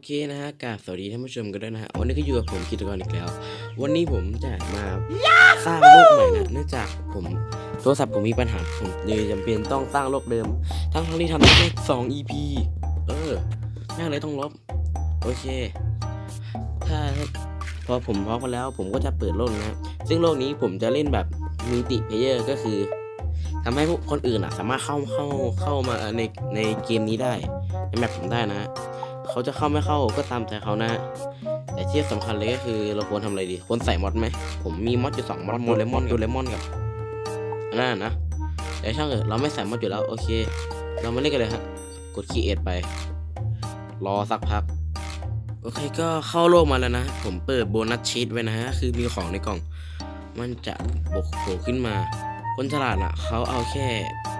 โอเคนะฮะกาบสวัสดีท่านผู้ชมกันด้วยนะฮะวันนี้ก็อยู่กับผมกิตกรอีกแล้ว วันนี้ผมจะมาสร้างโลกใหม่นะเนื่องจากผมโทรศัพท์ผมมีปัญหาผมเลยจำเป็นต้องสร้างโลกเดิม ทั้งทั้งที่ทำได้แค่สอง EP เออแม่งเลยต้องลบ โอเค ถ้าพอผมพร้อมกันแล้ว ผมก็จะเปิดโลกนะฮะซึ่งโลกนี้ผมจะเล่นแบบมิติเพเยอร์ก็คือทำให้คนอื่นอะ สามารถเข้าเข้าเข้ามาในในเกมนี้ได้ในแมปผมได้นะ เขาจะเข้าไม่เข้าก็ตามใจเขานะแต่ที่สำคัญเลยก็คือเราควรทำอะไรดีควรใส่มอดไหมผมมีมอดอยู่สองมอดโมเลมอนกับเลมอนกับอันนั่นนะแต่ช่างเถอะเราไม่ใส่มอดอยู่แล้วโอเค เรามาเล่นกันเลยฮะกดคีเอทไป รอสักพักโอเคก็เข้าโลกมาแล้วนะ ผมเปิดโบนัสชีตไว้นะฮะคือมีของในกล่อง มันจะบกโผล่ขึ้นมา คนฉลาดอะเขาเอาแค่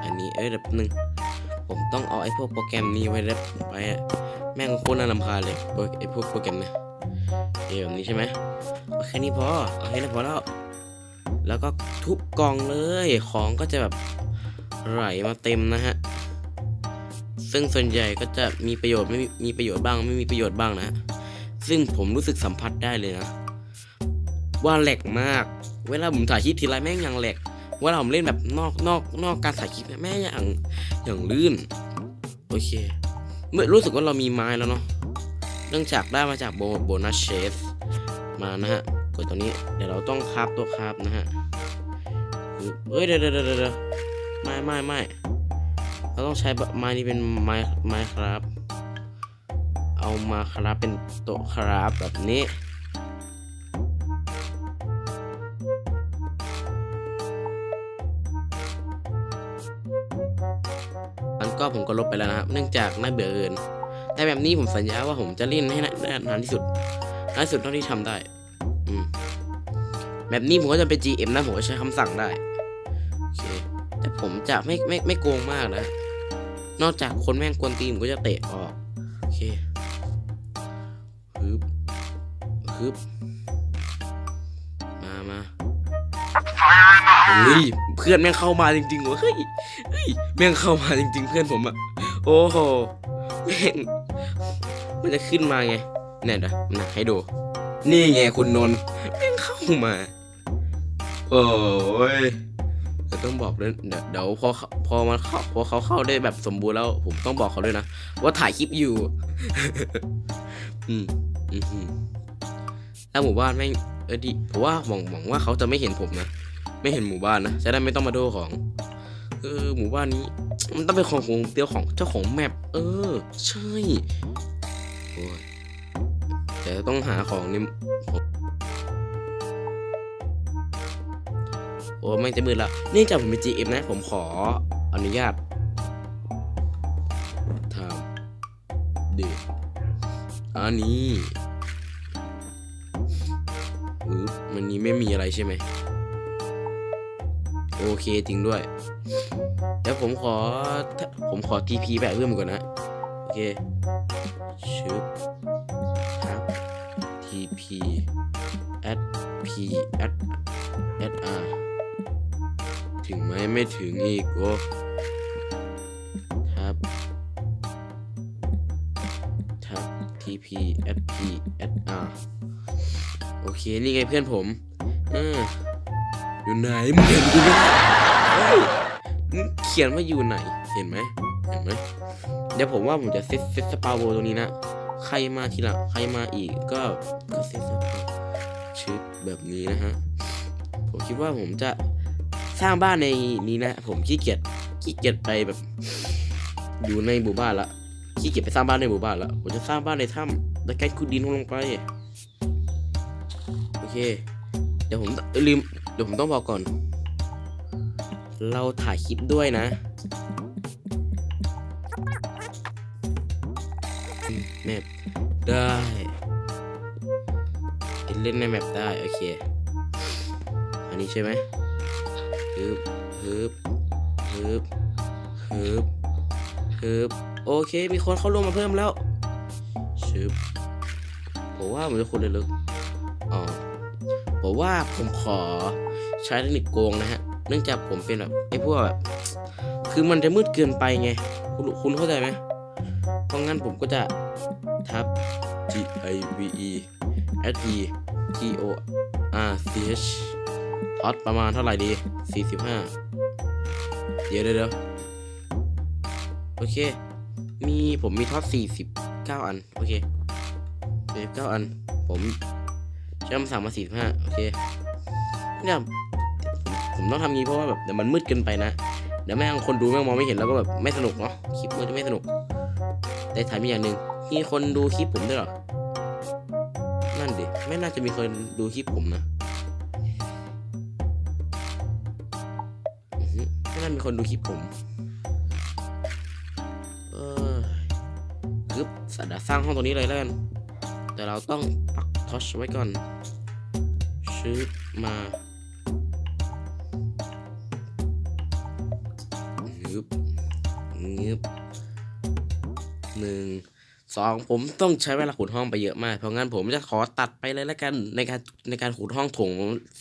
อันนี้เอ้ยเดี๋ยวแป๊บนึงผมต้องเอาไอ้พวกโปรแกรมนี้ไว้เรียบไว้อะ แม่งโคตรน่ารำคาญเลยไอพวกโปรแกรมเนี่ยเออแบบนี้ใช่ไหมโอเคนี่พอโอเคนะพอแล้ว แล้วก็ทุบกล่องเลยของก็จะแบบไหลมาเต็มนะฮะ ซึ่งส่วนใหญ่ก็จะมีประโยชน์ไม่มีมีประโยชน์บ้าง ไม่มีประโยชน์บ้างนะ ซึ่งผมรู้สึกสัมผัสได้เลยนะ ว่าแหลกมาก เวลาผมถ่ายคลิปทีไรแม่งยังแหลกเวลาผมเล่นแบบนอกนอกนอกการถ่ายคลิปเนี่ยแม่งอย่างอย่างลื่น โอเค เมื่อรู้สึกว่าเรามีไม้แล้วเนาะเนื่องจากได้มาจากโบนัสเชฟมานะฮะกดตรงนี้เดี๋ยวเราต้องคราบตัวคราบนะฮะเอ้ยเดี๋ยวเดี๋ยวเดี๋ยวเดี๋ยวไม่ไม่ไม่เราต้องใช้ไม้นี้เป็นไม้ไม้ครับ เอามาครับเป็นโต๊ะครับแบบนี้ ก็ผมก็ลบไปแล้วนะครับ เนื่องจากน่าเบื่อเกิน แต่แบบนี้ผมสัญญาว่าผมจะเล่นให้ได้นานที่สุดนานที่สุดเท่าที่ทำได้ อืมแบบนี้ผมก็จะเป็น GM นะผมก็ใช้คำสั่งได้โอเคแต่ผมจะไม่ไม่ไม่โกงมากนะนอกจากคนแม่งกวนตีนผมก็จะเตะออกโอเคฮึบฮึบมามาเฮ้ยเพื่อนแม่งเข้ามาจริงๆวะเฮ้ย ยแม่งเข้ามาจริง ๆ เพื่อนผมอะโอ้โหแม่งมันจะขึ้นมาไงเนี่ยเดี๋ยวนะให้ดู นี่ไงคุณนนท์แม่งเข้ามา โอ้ยเดี๋ยวต้องบอกด้วยเดี๋ยวเดี๋ยวพอพอมันเข้าพอเขาเข้าได้แบบสมบูรณ์แล้ว ผมต้องบอกเขาด้วยนะ ว่าถ่ายคลิปอยู่ อืมอืมแล้วหมู่บ้านแม่งเออดีผมว่าหวังหวังว่าเขาจะไม่เห็นผมนะ ไม่เห็นหมู่บ้านนะ จะได้ไม่ต้องมาโดของ เออ หมู่บ้านนี้ มันต้องเป็นของของเตียวของเจ้าของแมปเออ ใช่โอ้ยแต่ต้องหาของนี่โอ้ไม่จะมืดละนี่จากผมเป็น GM นะ ผมขออนุญาตทำเด็อันนี้อึ๊บมันนี้ไม่มีอะไรใช่ไหม โอเคจริงด้วยเดี๋ยวผมขอผมขอ TP แบบเพิ่มก่อนนะ โอเคชึบครับ TP at P at at R ถึงไหมไม่ถึงอีกโอ้ครับครับ TP at P at R โอเค นี่ไงเพื่อนผมเออ อยู่ไหนมึงเห็นกูไหมเฮ้ยเขียนว่าอยู่ไหน เห็นไหมเห็นไหมเดี๋ยวผมว่าผมจะเซตเซตสปาโวตรงนี้นะ ใครมาทีหลังใครมาอีกก็ก็เซตสปาชื่อแบบนี้นะฮะ ผมคิดว่าผมจะสร้างบ้านในนี้นะ ผมขี้เกียจขี้เกียจไปแบบ อยู่ในหมู่บ้านละขี้เกียจไปสร้างบ้านในหมู่บ้านละผมจะสร้างบ้านในถ้ำแล้วแกขุดดินลงไปโอเค เดี๋ยวผมลืม เดี๋ยวผมต้องบอกก่อน เราถ่ายคลิปด้วยนะ แมปได้เล่นในแมปได้ โอเค อันนี้ใช่ไหมฮึบฮึบฮึบฮึบฮึบโอเค มีคนเข้าร่วมมาเพิ่มแล้วชึบผมว่าผมจะคนเลยลึก ผมว่าผมขอใช้เทคนิคโกงนะฮะ เนื่องจากผมเป็นแบบไอ้พวกแบบคือมันจะมืดเกินไปไง คุณคุณเข้าใจไหมเพราะงั้นผมก็จะทับ G I V E S E T O R C H ท็อตประมาณเท่าไหร่ดี 45 เดี๋ยวเดี๋ยวเดี๋ยวโอเค มีผมมีท็อต49 อัน โอเค49อัน ผม ใช้คำสั่งมา45โอเคเนี่ยผมต้องทำงี้เพราะว่าแบบเดี๋ยวมันมืดเกินไปนะเดี๋ยวแม่งคนดูแม่งมองไม่เห็นแล้วก็แบบไม่สนุกเนาะคลิปมันจะไม่สนุก แต่ถามอีกอย่างหนึ่งมีคนดูคลิปผมด้วยหรอนั่นดิไม่น่าจะมีคนดูคลิปผมนะไม่น่ามีคนดูคลิปผมเออคึบสัตว์สร้างห้องตรงนี้เลยแล้วกันแต่เราต้องปักทอชไว้ก่อน ชืบมางึบงึบหนึ่งสองผมต้องใช้เวลาขุดห้องไปเยอะมาก เพราะงั้นผมจะขอตัดไปเลยแล้วกันในการในการขุดห้องถง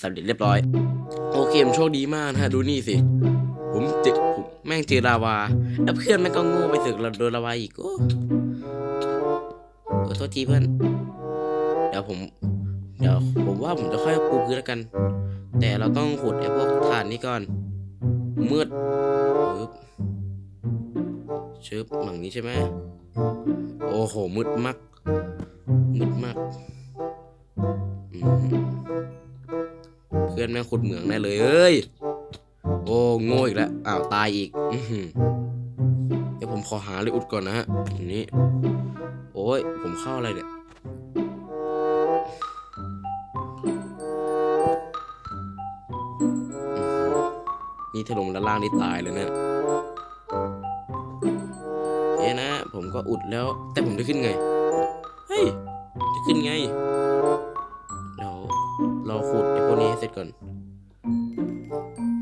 สำเร็จเรียบร้อย โอเคผมโชคดีมากนะฮะดูนี่สิ ผมเจอผมแม่งเจอลาวา แล้วเพื่อนแม่งก็โง่ไปสึกเราโดนลาวาอีกโอ้โทษทีเพื่อน เดี๋ยวผม เดี๋ยวผมว่าผมจะค่อยปูพื้นแล้วกัน แต่เราต้องขุดไอ้พวกถ่านนี้ก่อน มืดปึ๊บชึบหลังนี้ใช่ไหมโอ้โห มืดมาก มืดมาก เพื่อนแม่งขุดเหมืองแน่เลยเอ้ย โอ้โง่อีกแล้ว อ้าวตายอีกเดี๋ยวผมขอหาเลยอุดก่อนนะฮะนนี้ โอ้ย ผมเข้าอะไรเนี่ย นี่ถล่มด้านล่างนี่ตายเลยนะเอ๊ะนะ ผมก็อุดแล้ว แต่ผมจะขึ้นไง เฮ้ย จะขึ้นไง เดี๋ยวเราขุดไอ้พวกนี้ให้เสร็จก่อน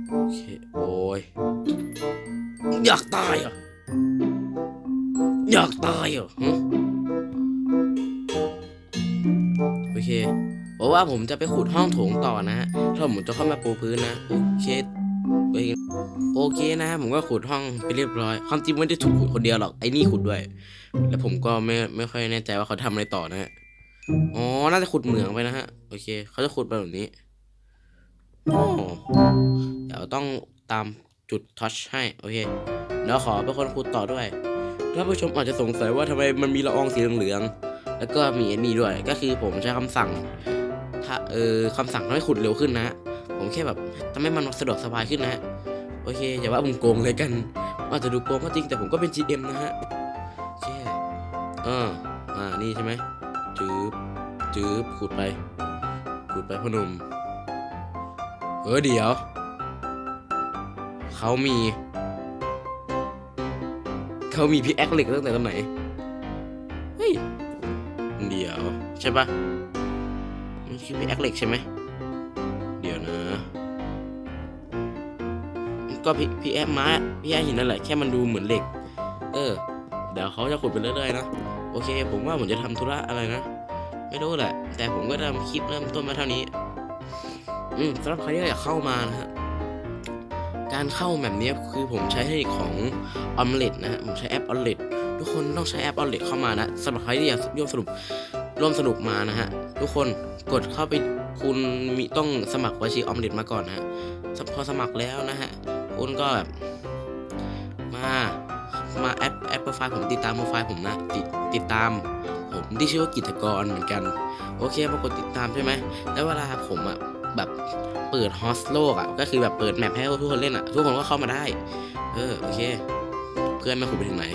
โอเค โอ้ย อยากตายอะ อยากตายอหึโอเคบอกว่าผมจะไปขุดห้องโถงต่อนะฮะถ้าผมจะเข้ามาปูพื้นนะ โอเค เอ้ยโอเคนะฮะผมก็ขุดห้องไปเรียบร้อย ความจริงไม่ได้ถูกขุดคนเดียวหรอกไอ้นี่ขุดด้วย แล้วผมก็ไม่ไม่ค่อยแน่ใจว่าเขาทำอะไรต่อนะฮะอ๋อน่าจะขุดเหมืองไปนะฮะโอเค เขาจะขุดแบบนี้อ๋อเดี๋ยวต้องตามจุดทัชให้โอเคแล้วขอเป็นคนขุดต่อด้วยท่านผู้ชมอาจจะสงสัยว่าทำไมมันมีละอองสีเหลืองๆแล้วก็มีไอันนี้ด้วยก็คือผมใช้คำสั่งถ้าเออคำสั่งทำให้ขุดเร็วขึ้นนะ แค่แบบทำให้มันสะดวกสบายขึ้นนะโอเคอย่าว่าผมโกงเลยกันอาจจะดูโกงก็จริงแต่ผมก็เป็น GM นะฮะโอเคเอออ่านี่ใช่ไหมจืบจืบขุดไปขุดไปพอหนุ่มเออเดี๋ยวเขามีเขามีพี่แอคเหล็กตั้งแต่ตอนไหนเฮ้ยเดี๋ยวใช่ปะมันคือพี่แอคเหล็กใช่ไหม ก็พี่พี่แอคไม้พี่แอคหินนั่นแหละแค่มันดูเหมือนเหล็ก เออ เดี๋ยวเขาจะขุดไปเรื่อยๆนะโอเค ผมว่าผมจะทำธุระอะไรนะ ไม่รู้แหละ แต่ผมก็ทำคลิปเริ่มต้นมาเท่านี้ อืมสำหรับใครที่อยากเข้ามานะฮะการเข้าแบบนี้คือผมใช้ให้ของออมเล็ตนะฮะผมใช้แอปออมเล็ตทุกคนต้องใช้แอปออมเล็ตเข้ามานะสำหรับใครที่อยากร่วมสนุกร่วมสนุกมานะฮะทุกคนกดเข้าไปคุณมีต้องสมัครบัญชีออมเล็ตมาก่อนนะฮะพอสมัครแล้วนะฮะ คุณก็แบบมามาแอปแอปโปรไฟล์ผมติดตามโปรไฟล์ผมนะติดติดตามผมที่ชื่อว่ากิจกรเหมือนกัน โอเคพอกดติดตามใช่ไหมแล้วเวลาผมอะแบบเปิดฮอสโลกอะก็คือแบบเปิดแมปให้ทุกคนเล่นอะทุกคนก็เข้ามาได้ เออโอเค เพื่อนมาขุดไปถึงไหน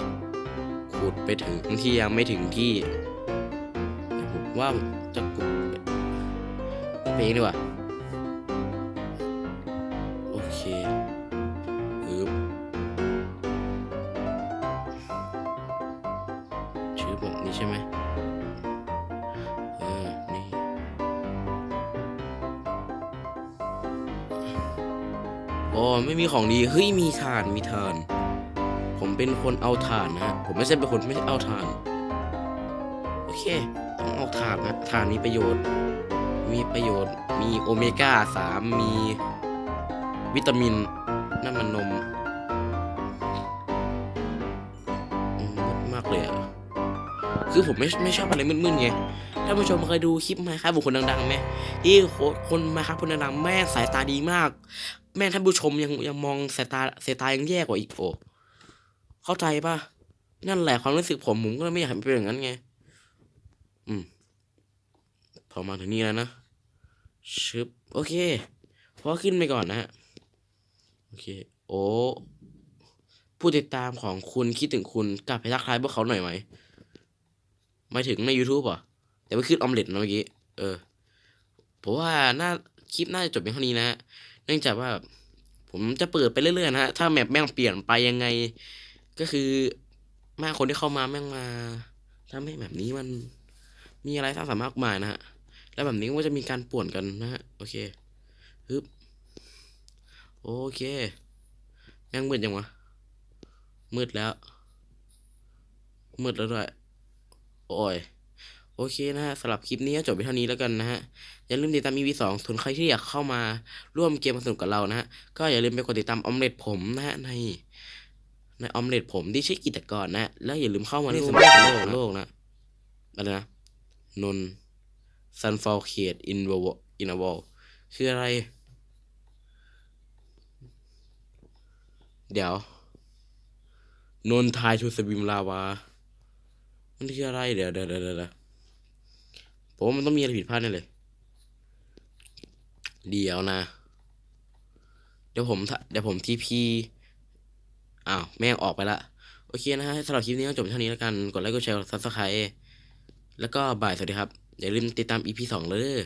ขุดไปถึงที่ยังไม่ถึงที่ผมว่าจะขุดไปเองดีกว่า โอ้ไม่มีของดี เฮ้ย มีถ่านมีถ่าน ผมเป็นคนเอาถ่านนะผมไม่ใช่เป็นคนไม่เอาถ่าน โอเค ต้องเอาถ่านนะถ่านมีประโยชน์ มีประโยชน์ มีโอเมก้าสามมีวิตามิน น้ำมันนม คือผมไม่ไม่ชอบอะไรมึนๆไงท่านผู้ชมเคยดูคลิปไหมครับบุคคลดังๆไหมที่คนมาครับคนดังๆแม่สายตาดีมาก แม่ท่านผู้ชมยังยังมองสายตาสายตายังแย่กว่าอีกโอเข้าใจปะนั่นแหละความรู้สึกผมผมก็ไม่อยากเป็นอย่างนั้นไง อืม พอมาถึงนี่แล้วนะชึบโอเคพอขึ้นไปก่อนนะฮะโอเค โอ้ผู้ติดตามของคุณคิดถึงคุณกลับไปทักทายพวกเขาหน่อยไหม มาถึงใน YouTube อะแต่ไม่ขึ้นออมเล็ตนะเมื่อกี้เออผมว่าน่าคลิปน่าจะจบเพียงเท่านี้นะ เนื่องจากว่า ผมจะเปิดไปเรื่อยๆนะฮะถ้าแมปแม่งเปลี่ยนไปยังไง ก็คือแม่คนที่เข้ามาแม่งมาทำให้แบบนี้มันมีอะไรสร้างสรรค์มากมายนะฮะแล้วแบบนี้ก็จะมีการป่วนกันนะฮะโอเคฮึบโอเคแม่งมืดยังวะมืดแล้วมืดแล้วด้วย โอ้ยโอเคนะฮะสำหรับคลิปนี้ก็จบไปเท่านี้แล้วกันนะฮะ อย่าลืมติดตาม EP สองส่วนใครที่อยากเข้ามาร่วมเกมสนุกกับเรานะฮะ ก็อย่าลืมไปกดติดตามออมเล็ตผมนะฮะในในออมเล็ตผมที่ชื่อกิจกรนะ แล้วอย่าลืมเข้ามาที่สมุดโลกโลกนะอะไรนะนน sunfall create in the wall in a wall คืออะไร เดี๋ยวนนทายทูสบิมลาวา มันคืออะไรเดี๋ยวเดี๋ยวเดี๋ยวเดี๋ยวผมมันต้องมีอะไรผิดพลาดแน่เลย เดี๋ยวนะ เดี๋ยวผมเดี๋ยวผมทีพีอ้าวแม่งออกไปละ โอเคนะฮะสำหรับคลิปนี้ก็จบเท่านี้แล้วกัน กดไลค์กดแชร์กดซับสไครต์แล้วก็บ่ายสวัสดีครับ อย่าลืมติดตามอีพีสองเลย